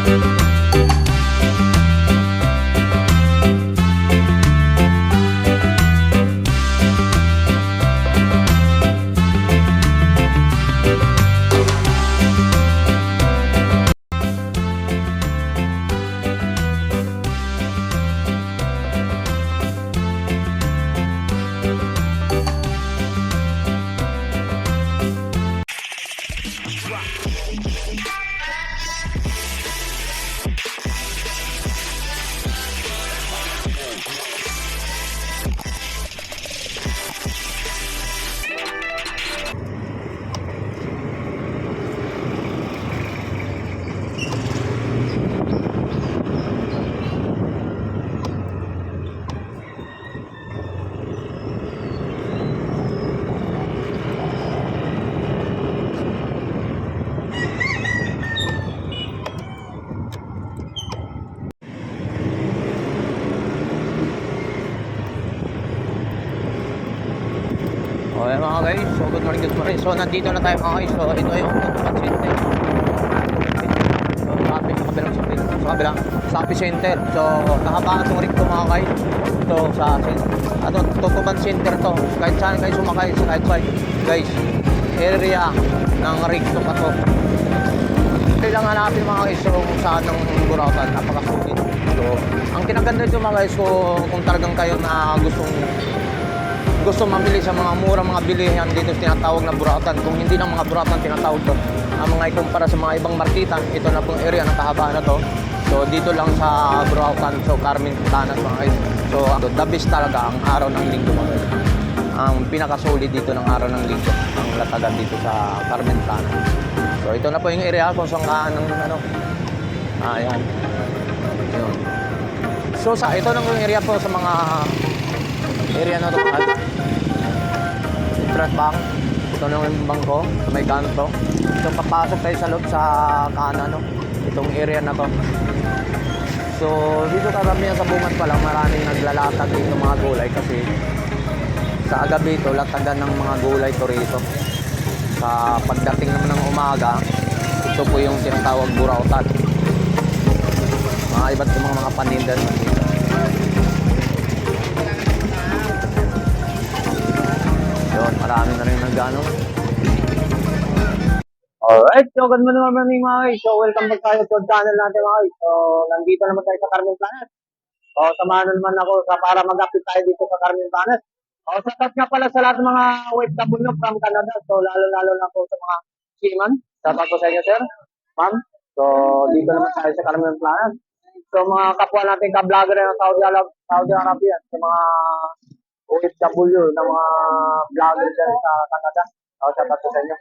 update na to. Sa Okay mga guys, so good morning, good morning. So nandito na tayo mga guys. So ito yung Tutukan Center. So sabi sa kabilang sa, sa kabilang sa epicenter. So nakabangat yung rig to mga guys. So sa ano, Tutukan Center to. Kahit saan kayo sumakay, kahit saan guys. Area ng rig to pa to. Kailangan hanapin mga guys so, kung saan ng Burautan, napakasulit. So, ang kinaganda dito mga guys, so, kung talagang kayo na gustong gusto mamili sa mga murang mga bilihan dito tinatawag na buratan. Kung hindi ng mga buratan tinatawag to, ang mga ikumpara sa mga ibang markitan, ito na pong area ng kahabaan na to. So dito lang sa Burautan, so Carmen Tanas mga guys. So the best talaga ang araw ng linggo mga guys. Ang pinakasolid dito ng araw ng linggo, ang latagan dito sa Carmen Tanas. So ito na po yung area kung saan ka ng ano. Ah, yan. Yun. So sa ito na yung area po sa mga area na to mga Interest bank. Ito na yung bangko sa may kanto. So papasok tayo sa loob sa kanan no. Itong area na to. So dito karamihan sa bungan pa lang maraming naglalatag dito mga gulay kasi sa gabi ito latagan ng mga gulay to rito. Sa pagdating naman ng umaga, ito po yung tinatawag burautan. Mga iba't ibang mga panindan dito. Marami na rin nagano. Alright, so good morning mga morning mga guys. So welcome back tayo sa channel natin mga guys. So nandito naman tayo sa Carmen Planet. So samahan na naman ako sa para mag-update tayo dito sa Carmen Planet. O sa tat nga pala sa lahat ng mga OFW from Canada. So lalo-lalo na po sa mga seaman. Out po sa inyo sir, ma'am. So dito naman tayo sa Carmen Planet. So mga kapwa natin ka-vlogger ng Saudi Arabia, Saudi Arabia, sa mga OFW na mga vlogger dyan sa Canada. O shout out po sa inyo.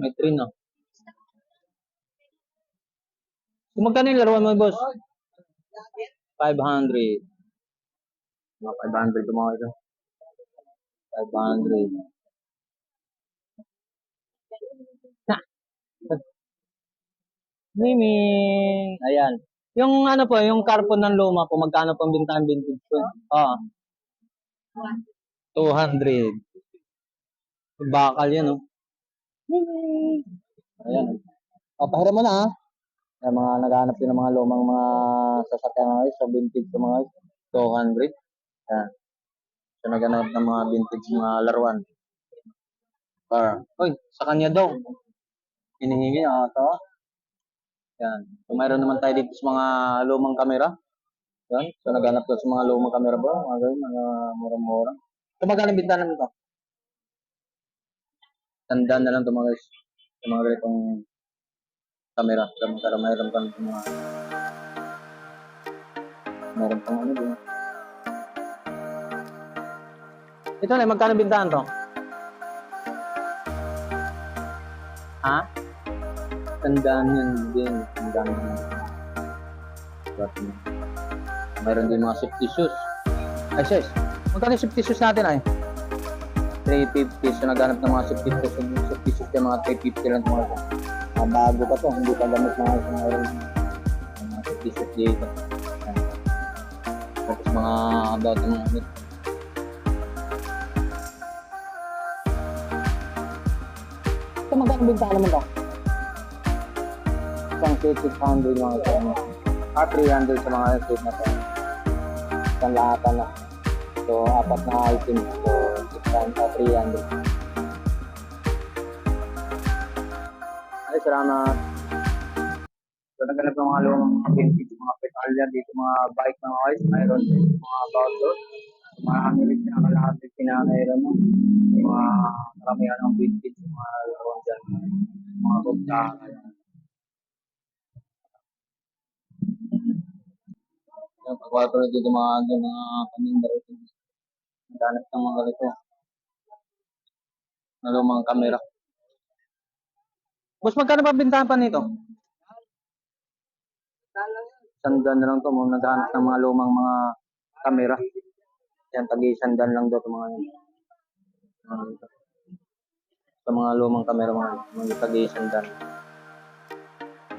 May train na. Kung magkano yung laruan mo, boss? 500. Mga 500 yung mga ito. 500. Ha! Miming! Ayan. Yung ano po, yung carbon ng luma po, magkano pong bintahan vintage po? Ah. 200. Bakal yan, oh. Ayan. Papahiram mo na, ha? Yung mga naghahanap din ng mga lumang mga sasakyan mga guys, sa vintage ko mga guys. 200. Ayan. So, naghanap ng mga vintage mga laruan. Car. Uy, sa kanya daw. Hinihingi ata. Yan. So, mayroon naman tayo dito sa mga lumang kamera. Yan. So, naghanap ko sa mga lumang kamera ba? Mga ganun, mga mura-mura. So, magkano yung bintahan naman ito? Tandaan na lang ito mga guys. Sa mga ganitong. So, magkano mayroon kang mga meron pang ano din. Ito na, magkano bintahan to? Ha? Tandaan yan din. Tandaan yan. Mayroon din mga safety shoes. Ay, sis. Magkano yung safety shoes natin ay? 350. So, naghanap ng mga shoes yung mga 350 lang mga. Mga bago pa to. Hindi pa gamit mga. Mayroon yung mga shoes dito. Tapos mga ng mga ano. Ito magkano bintahan naman to? Isang set 600 mga ito. ano. Ah, 300 sa mga set na to. Isang lahatan na. So, apat na item. So, 600, 300. Ay, salamat. So, naghanap ng mga lumang vintage, mga petalya dito, mga bike ng ice, mayroon din mga about doon. Marami rin pinakalahat din pinakairan mo. Yung mga karamihan ng vintage, yung mga laruan dyan. Mga rugta. Yung pagwato rin dito mga dyan, mga paninda rin. Naghanap ng mga ganito. Na lumang kamera. Boss, magkano ba bintahan pa nito? Sandan na lang to, mo naghanap ng mga lumang mga kamera. Yan, tagi sandan lang daw mga yan. Mga ito. Sa mga lumang kamera, mga, mga tagi sandan.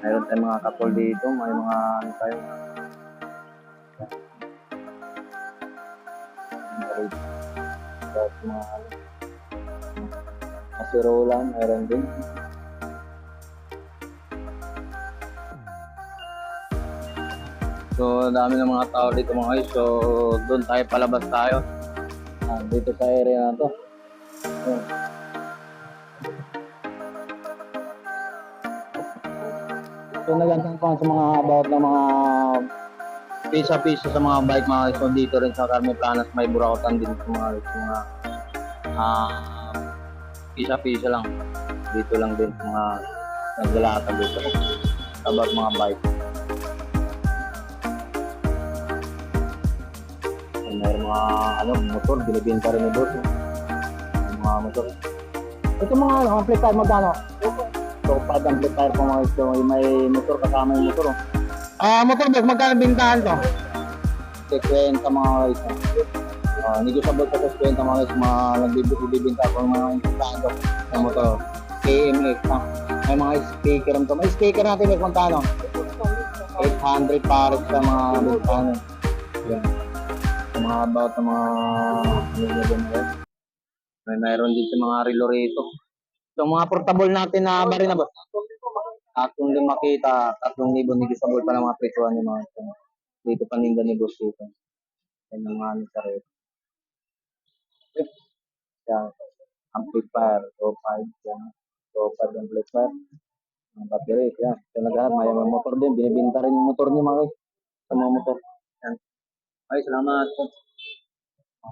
Mayroon tayong mga kapol dito, may mga ano tayo. Tapos mga Kasirolan, mayroon din. So, dami ng mga tao dito mga guys. So, doon tayo palabas tayo. Ah, dito sa area na to. Ayan. So, nagandang pa sa mga about ng mga pisa-pisa sa mga bike mga guys. So, dito rin sa Carmen Planas may burakotan din sa mga guys. Mga ah, pisa-pisa lang. Dito lang din mga naglalakad dito. About mga bike. May mga ano, motor, binibenta rin ni boss. no? Yung mga motor. Ito mga ano, amplifier magkano? So, pag amplifier po mga ito, may motor kasama yung motor. Oh. Ah, motor boss, magkano bintahan to? 50 mga guys. Ah, hindi ko sabot sa 50 mga guys, mga nagbibigay-bibinta ko mga intindahan ko ng motor. KMX, ha? May mga speaker to. May speaker natin, may magkano? 800 para sa mga bintahan. Yan mga about ng mga na. May mayroon din sa mga relo rito. So mga portable natin na bari na ba? Tatlong lima kita, tatlong libo ni Gisabol pa ng mga presyuan ng mga ito. Dito paninda ni Boss dito. Yan ang mga ano rito. Yan. Amplifier, so 5, yan. So 5 amplifier. Ang battery, yan. So naghanap, may mga motor din. Binibinta rin yung motor niya mga. Sa mga motor. Yan. Ay, salamat.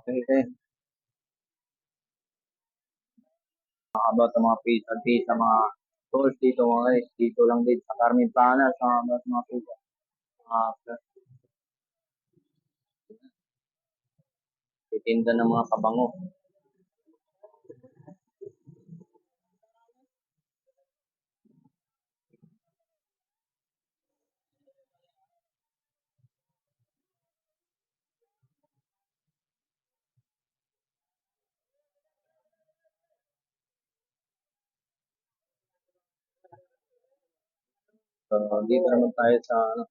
Okay, okay. Mga about sa mga pizza, pizza, mga tools dito mga guys. Dito lang din sa Carmen Planas, mga about mga pizza. Ah, Titinda ng mga kabango. So, dito naman tayo sa ano,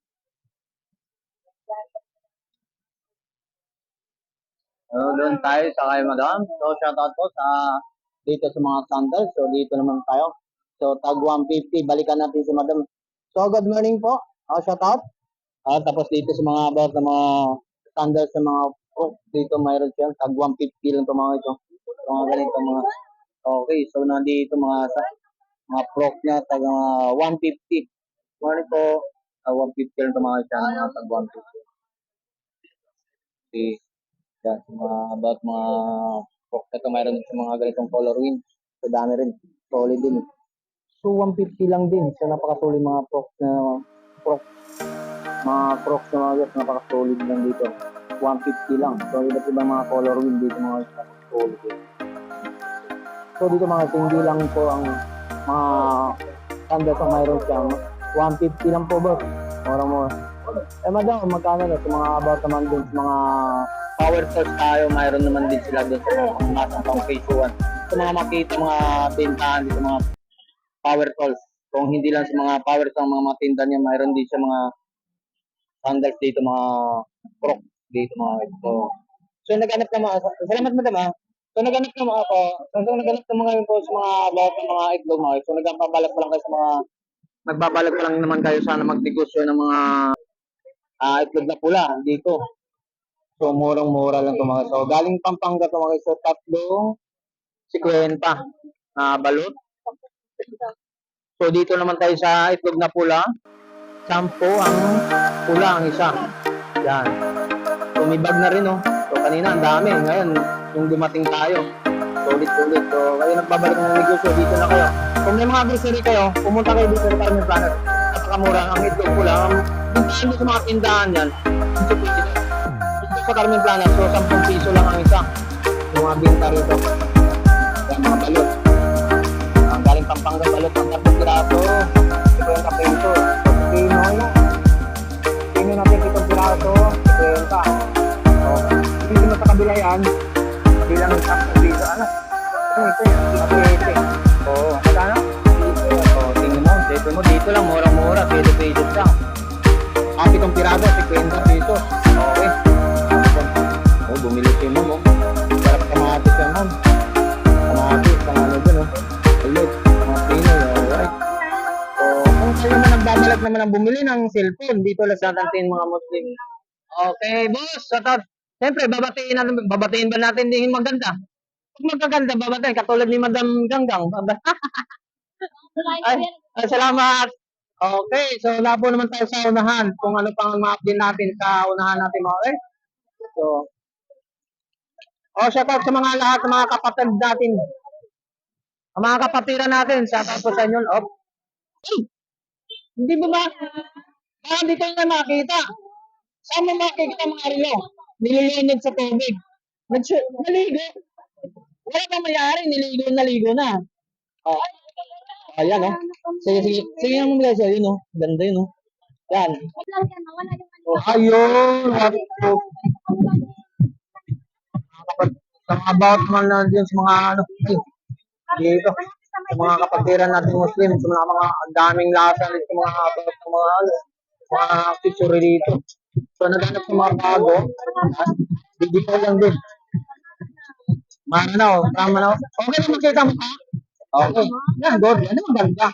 So, doon tayo sa kay Madam. So, shoutout po sa dito sa mga sandals. So, dito naman tayo. So, tag 150. Balikan natin si Madam. So, good morning po. Uh, shoutout. Ah, tapos dito sa mga about na mga sandals sa mga oh, dito mayroon siya. Tag 150 lang to mga ito. Mga ganito mga Okay, so nandito mga sa mga prop na tag uh, 150. Ano po, uh, 150 lang to mga mga tag 150. Okay. Yan, sa mga about mga prop na to mayroon sa mga ganitong color wheel. So dami rin. Solid din. So 150 lang din. So napakasulit mga prop na prop mga crocs na mga guys, napaka-solid lang dito. 150 lang. So, iba't ibang mga color wheel dito mga solid. So, dito mga hindi lang po ang mga sandals ang mayroon siya. 150 lang po boss. Mura mo. Eh madam, magkano na sa mga about naman dun sa mga power tools tayo, mayroon naman din sila dun sa mga pangmasang pang phase 1. Sa mga makita, mga bentahan dito, mga power tools. Kung hindi lang sa mga power tools, mga matinda niya, mayroon din siya mga sandals dito mga crocs dito mga ito. So naghanap na mga salamat madam ah. So naghanap na mga ako. So, naghanap na mga yun po sa mga about ng mga itlog mga. So nagbabalak pa lang kayo sa mga nagbabalak pa lang naman kayo sana magnegosyo ng mga ah itlog na pula dito. So murang-mura lang to mga. So galing Pampanga to mga. So tatlong 50 na balot. So dito naman tayo sa itlog na pula. Sampo ang pula ang isa. Yan. So may bag na rin oh. So kanina ang dami. Ngayon, yung dumating tayo. Sulit-sulit. So kayo nagbabalik ng negosyo, dito na kayo. Kung may mga grocery kayo, pumunta kayo dito sa Carmen Planet. Napakamura ang itlog pula. Ang dito sa mga tindahan yan. Dito sa Carmen Planet. So 10 piso lang ang isa. Yung mga binta rito. Yan mga balot. Ang galing Pampanga balot ang tapos piraso. 50 peso. Pino na. Pino natin itong piraso. 50. So, dito mo sa kabila yan. Bilang isang piso. Ano? Ito yan? Ito Oo. Magkano? Oo. Tingnan mo. Dito mo. Dito lang. Mura-mura. Peso lang. Kapit itong piraso. 50 pesos. Oh, bumili si mo. Sarap kamatis yan, ma'am. Kamatis. Pang ano dun, oh. Ulit. Mga Pinoy. Alright. So, kung kayo na nagbabalak naman ang bumili ng cellphone, dito lang sa atin mga Muslim. Okay, boss. Shout out. Siyempre, babatiin natin, babatiin ba natin din maganda? Kung magkaganda, babatiin. Katulad ni Madam Ganggang. Ay, ay, salamat. Okay, so wala po naman tayo sa unahan. Kung ano pang ma-update natin sa unahan natin mga okay? So, oh, shout out sa mga lahat ng mga kapatid natin. Ang mga kapatiran natin, shout out po sa inyo. Oh, Hey! Hindi ba ba? Baka di kayo na makita. Saan mo makikita mga rilo? Nililinig sa tubig. Nagsu- naligo. Wala pang mayari. Niligo, naligo na. Oh. Ayan, oh. Sige, sige. Sige naman guys. Ayun, oh. Ganda yun, oh. Yan. Oh, ayun. Oh. Mga about naman na dyan sa mga ano. Dito. Sa mga kapatiran natin Muslim. Sa mga, mga daming lasa rin sa mga about sa mga ano. Mga accessory dito. So, naghanap ng mga bago. Digital lang din. Mana na, oh. Tama na. Okay na makita mo ka? Okay. Yan, good. Yan ang maganda.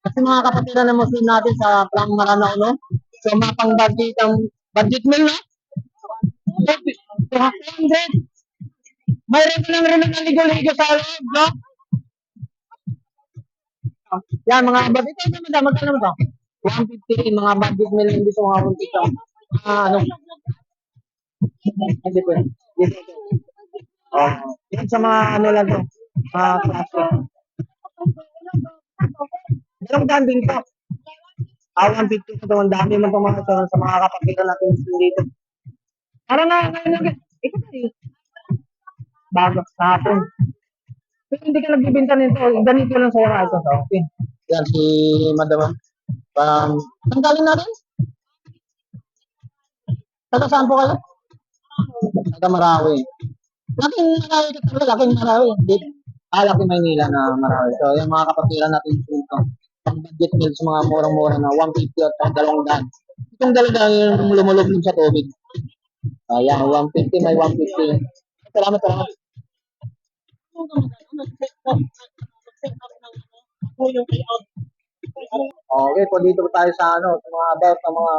Kasi mga kapatiran ng Muslim natin sa Plang Maranao, no? So, mapang budget ang budget meal, no? 200. Mayroon ka lang rin ng ligo-ligo sa loob, no? Yan, mga budget. Ito, madam, magkano ba? 150, mga budget meal hindi sa mga buntis. Ah, ano? Hindi po. Dito. Oh, yan sa mga ano lang to. Mga klase. Dalawang daan din to. Ah, 150 ko to. Ang dami man itong mga sa, mga kapatiran natin dito. Parang nga, ngayon lang. Na. Bago sa hapon. Pero hindi ka nagbibinta nito. Ganito lang sa'yo nga ito. So, okay. Yan, si Madam. Um, saan galing natin? Taga saan po kayo? Taga Marawi. Laking Marawi ka talaga. Laking Marawi. Dito. Ah, laking Maynila na Marawi. So, yung mga kapatiran natin dito. pang budget meal sa mga murang-mura na 150 at pang dalawang daan. Itong dalawang daan yung lumulog sa tubig. Ayan, 150 may 150. Salamat, salamat. Okay, po dito tayo sa ano, sa mga about ng mga